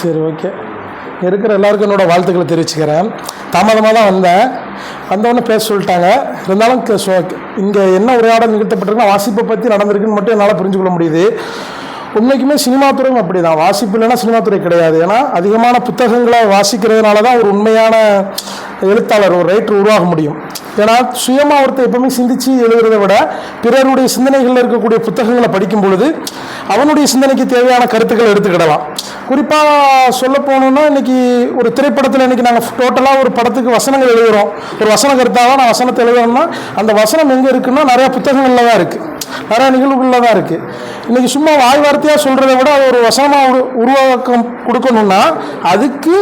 சரி ஓகே இருக்கிற எல்லாருக்கும் என்னோடய வாழ்த்துக்களை தெரிவிச்சுக்கிறேன். தாமதமாக தான் வந்தேன். வந்தவொடனே பேச சொல்லிட்டாங்க. இருந்தாலும் இங்கே என்ன உரையாடல் நிகழ்த்தப்பட்டிருக்குன்னா வாசிப்பை பற்றி நடந்திருக்குன்னு மட்டும் என்னால் புரிஞ்சுக்கொள்ள முடியுது. உண்மைக்குமே சினிமா துறையும் அப்படி தான் வாசிப்பு இல்லைன்னா சினிமா துறை கிடையாது. ஏன்னா அதிகமான புத்தகங்களை வாசிக்கிறதுனால தான் ஒரு உண்மையான எழுத்தாளர் ஒரு ரைட்டர் உருவாக முடியும். ஏன்னா சுயமாக ஒருத்தர் எப்பவுமே சிந்தித்து எழுதுறதை விட பிறருடைய சிந்தனைகளில் இருக்கக்கூடிய புத்தகங்களை படிக்கும் பொழுது அவனுடைய சிந்தனைக்கு தேவையான கருத்துக்களை எடுத்துக்கிடலாம். குறிப்பாக சொல்ல போகணுன்னா இன்னைக்கு ஒரு திரைப்படத்தில் இன்னைக்கு நாங்கள் டோட்டலாக ஒரு படத்துக்கு வசனங்கள் எழுதுகிறோம் ஒரு வசன கருத்தாக நான் வசனத்தை எழுதுறோம்னா அந்த வசனம் எங்கே இருக்குன்னா நிறையா புத்தகங்களில் தான் இருக்குது நிறையா நிகழ்வுகளில் தான் இருக்குது இன்றைக்கி சும்மா வாய் வார்த்தையாக சொல்கிறத விட ஒரு வசனமாக உருவாக்கம் கொடுக்கணுன்னா அதுக்கு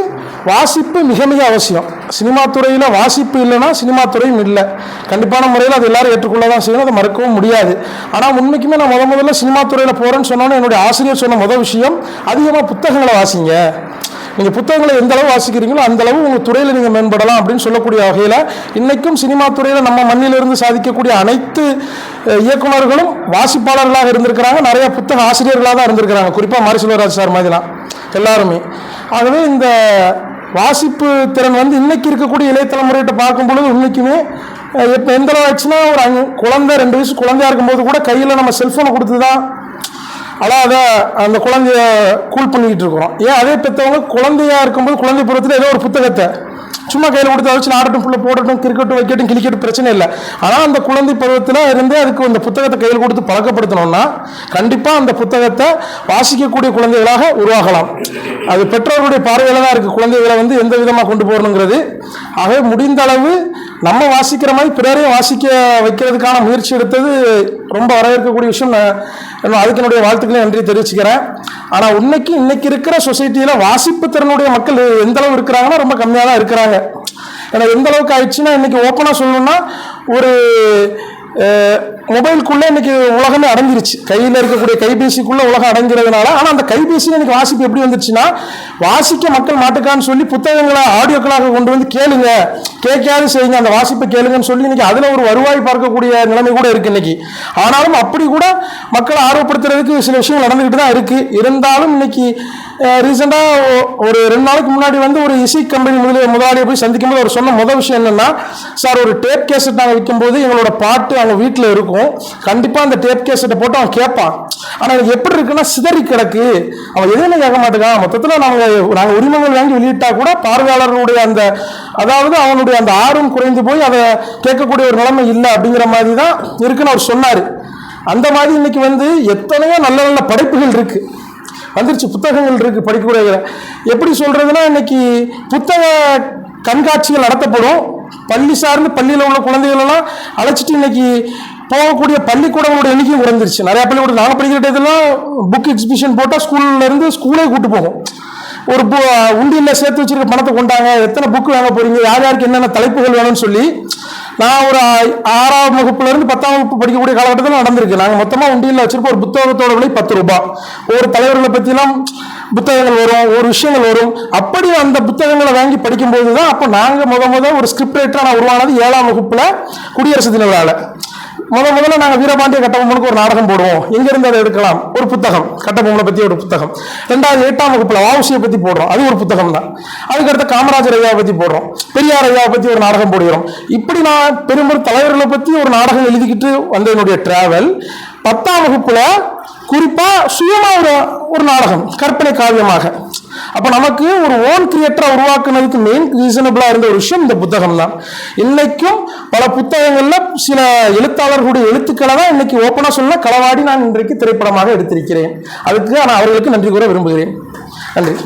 வாசிப்பு மிக மிக அவசியம். சினிமா துறையில் வாசிப்பு இல்லைன்னா சினிமா துறையும் இல்லை. கண்டிப்பான முறையில் அது எல்லாரும் ஏற்றுக்கொள்ள தான் செய்யணும். அதை மறக்கவும் முடியாது. ஆனால் உண்மைக்குமே நான் முத முதல்ல சினிமா துறையில் போகிறேன்னு சொன்னோன்னே என்னுடைய ஆசிரியர் சொன்ன முதல் விஷயம் அதிகமாக புத்தகங்களை வாசிங்க. நீங்கள் புத்தகங்களை எந்த அளவு வாசிக்கிறீங்களோ அந்த அளவு உங்கள் துறையில் நீங்கள் மேம்படலாம் அப்படின்னு சொல்லக்கூடிய வகையில் இன்றைக்கும் சினிமா துறையில் நம்ம மண்ணிலிருந்து சாதிக்கக்கூடிய அனைத்து இயக்குநர்களும் இயக்குனர்களும் வாசிப்பாளர்களாக இருந்திருக்கிறாங்க. நிறைய புத்தக ஆசிரியர்களாக தான் இருந்திருக்கிறாங்க. குறிப்பாக மாரி செல்வராஜ் சார் மாதிரிலாம். எல்லாருமே. ஆகவே இந்த வாசிப்பு திறன் வந்து இன்னைக்கு இருக்கக்கூடிய இளைய தலைமுறைகிட்ட பார்க்கும் பொழுது இன்னைக்குமே இப்போ எந்த அளவு ஆச்சுன்னா ஒரு அங் குழந்தை ரெண்டு வயசு குழந்தையா இருக்கும்போது கூட கையில் நம்ம செல்ஃபோனை கொடுத்து தான் அதை அந்த குழந்தைய கூல் பண்ணிக்கிட்டு இருக்கிறோம். ஏன்? அதே பெற்றவங்க குழந்தையா இருக்கும்போது குழந்தை புறத்தில் ஏதோ ஒரு புத்தகத்தை சும்மா கையில் கொடுத்து அதை வச்சு ஆடட்டும் ஃபுல்லாக போடட்டும் கிரிக்கெட்டும் வைக்கட்டும் கிரிக்கெட் பிரச்சனை இல்லை. ஆனால் அந்த குழந்தை பருவத்தில் இருந்தே அதுக்கு அந்த புத்தகத்தை கையில் கொடுத்து பழக்கப்படுத்தணும்னா கண்டிப்பாக அந்த புத்தகத்தை வாசிக்கக்கூடிய குழந்தைகளாக உருவாகலாம். அது பெற்றோர்களுடைய பார்வையில் தான் இருக்குது குழந்தைகளை வந்து எந்த விதமாக கொண்டு போகணுங்கிறது ஆகவே முடிந்த அளவு நம்ம வாசிக்கிற மாதிரி பிறரையும் வாசிக்க வைக்கிறதுக்கான முயற்சி எடுத்தது ரொம்ப வரவேற்கக்கூடிய விஷயம். நான் நான் அதுக்கு என்னுடைய வாழ்த்துக்களை நன்றி தெரிவிச்சுக்கிறேன். ஆனால் இன்னைக்கு இன்னைக்கு இருக்கிற சொசைட்டியில் வாசிப்பு திறனுடைய மக்கள் எந்த அளவு இருக்கிறாங்கன்னா ரொம்ப கம்மியாக தான் இருக்கிறாங்க. ஏன்னா எந்த அளவுக்கு ஆயிடுச்சுன்னா இன்னைக்கு ஓப்பனாக சொல்லணும்னா ஒரு மொபைலுக்குள்ளே இன்னைக்கு உலகமே அடங்கிருச்சு. கையில் இருக்கக்கூடிய கைபேசிக்குள்ளே உலகம் அடங்கிறதுனால ஆனால் அந்த கைபேசியில் இன்னைக்கு வாசிப்பு எப்படி வந்துருச்சுன்னா வாசிக்க மக்கள் மாட்டுக்கான்னு சொல்லி புத்தகங்களை ஆடியோக்களாக கொண்டு வந்து கேளுங்க. கேட்காது செய்யுங்க அந்த வாசிப்பை கேளுங்கன்னு சொல்லி இன்னைக்கு அதில் ஒரு வருவாய் பார்க்கக்கூடிய நிலைமை கூட இருக்கு இன்னைக்கு. ஆனாலும் அப்படி கூட மக்களை ஆர்வப்படுத்துறதுக்கு சில விஷயங்கள் நடந்துக்கிட்டு தான் இருக்கு. இருந்தாலும் இன்னைக்கு ரீசெண்டாக ஒரு ரெண்டு நாளைக்கு முன்னாடி வந்து ஒரு இசை கம்பெனி முதலிய முதலாளியை போய் சந்திக்கும் போது அவர் சொன்ன முதல் விஷயம் என்னென்னா சார் ஒரு டேப் கேசட் நாங்கள் விற்கும்போது எங்களோட பாட்டு அவங்க வீட்டில் இருக்கும். கண்டிப்பாக அந்த டேப் கேசட்டை போட்டு அவன் கேட்பான். ஆனால் எனக்கு எப்படி இருக்குன்னா சிதறி கிடக்கு. அவன் எதுவுமே கேட்க மாட்டேங்கான் மொத்தத்தில் நாங்கள் நாங்கள் உரிமங்கள் வாங்கி வெளியிட்டா கூட பார்வையாளர்களுடைய அந்த அதாவது அவனுடைய அந்த ஆர்வம் குறைந்து போய் அதை கேட்கக்கூடிய ஒரு நிலைமை இல்லை அப்படிங்கிற மாதிரி தான் இருக்குன்னு அவர் சொன்னார். அந்த மாதிரி இன்னைக்கு வந்து எத்தனையோ நல்ல நல்ல படைப்புகள் இருக்கு. வந்துருச்சு புத்தகங்கள் இருக்கு படிக்கக்கூடிய எப்படி சொல்றதுன்னா இன்னைக்கு புத்தக கண்காட்சிகள் நடத்தப்படும். பள்ளி சார்ந்து பள்ளியில் உள்ள குழந்தைகளெல்லாம் அழைச்சிட்டு இன்னைக்கு போகக்கூடிய பள்ளிக்கூடங்களோட எண்ணிக்கையும் குறைஞ்சிருச்சு. நிறைய பள்ளிக்கூடம் நாங்கள் படிக்கிற இதெல்லாம் புக் எக்ஸிபிஷன் போட்டால் ஸ்கூல்ல இருந்து ஸ்கூலே கூட்டு போகும். ஒரு பு உண்டியில் சேர்த்து வச்சிருக்க பணத்தை கொண்டாங்க எத்தனை புக்கு வாங்க போறீங்க யார் யாருக்கு என்னென்ன தலைப்புகள் வேணும்னு சொல்லி நான் ஒரு ஆறாம் வகுப்புல இருந்து பத்தாம் வகுப்பு படிக்கக்கூடிய காலகட்டத்தில் நடந்திருக்கு. நாங்கள் மொத்தமாக உண்டியில் வச்சிருப்போம் ஒரு புத்தகத்தோட விலை பத்து ரூபாய். ஒரு தலைவர்களை பற்றிலாம் புத்தகங்கள் வரும் ஒரு விஷயங்கள் வரும். அப்படி அந்த புத்தகங்களை வாங்கி படிக்கும்போது தான் அப்போ நாங்கள் முத முத ஒரு ஸ்கிரிப்ட் ரைட்டராக நான் உருவானது ஏழாம் வகுப்பில் குடியரசு தின விழாவில் முத முதல்ல நாங்கள் வீரபாண்டிய கட்டபொம்மனுக்கு ஒரு நாடகம் போடுவோம். எங்கேருந்து அதை எடுக்கலாம்? ஒரு புத்தகம். கட்டபொம்மனை பற்றி ஒரு புத்தகம். ரெண்டாவது எட்டாம் வகுப்பில் வாவுசியை பற்றி போடுறோம். அது ஒரு புத்தகம் தான் அதுக்கடுத்து காமராஜர் ஐயாவை பற்றி போடுறோம். பெரியார் ஐயாவை பற்றி ஒரு நாடகம் போடுகிறோம். இப்படி நான் பெரும்பெரும் தலைவர்களை பற்றி ஒரு நாடகம் எழுதிக்கிட்டு வந்த என்னுடைய டிராவல் பத்தாம் வகுப்பில் குறிப்பா சுயமா ஒரு ஒரு நாடகம் கற்பனை காவியமாக. அப்ப நமக்கு ஒரு ஓன் கிரியேட்டரா உருவாக்குனதுக்கு மெயின் ரீசனபிளா இருந்த ஒரு விஷயம் இந்த புத்தகம் தான் இன்னைக்கும் பல புத்தகங்கள்ல சில எழுத்தாளர்களுடைய எழுத்துக்களை தான் இன்னைக்கு ஓப்பனா சொல்ல களவாடி நான் இன்றைக்கு திரைப்படமாக எடுத்திருக்கிறேன். அதுக்கு நான் அவர்களுக்கு நன்றி கூற விரும்புகிறேன். நன்றி.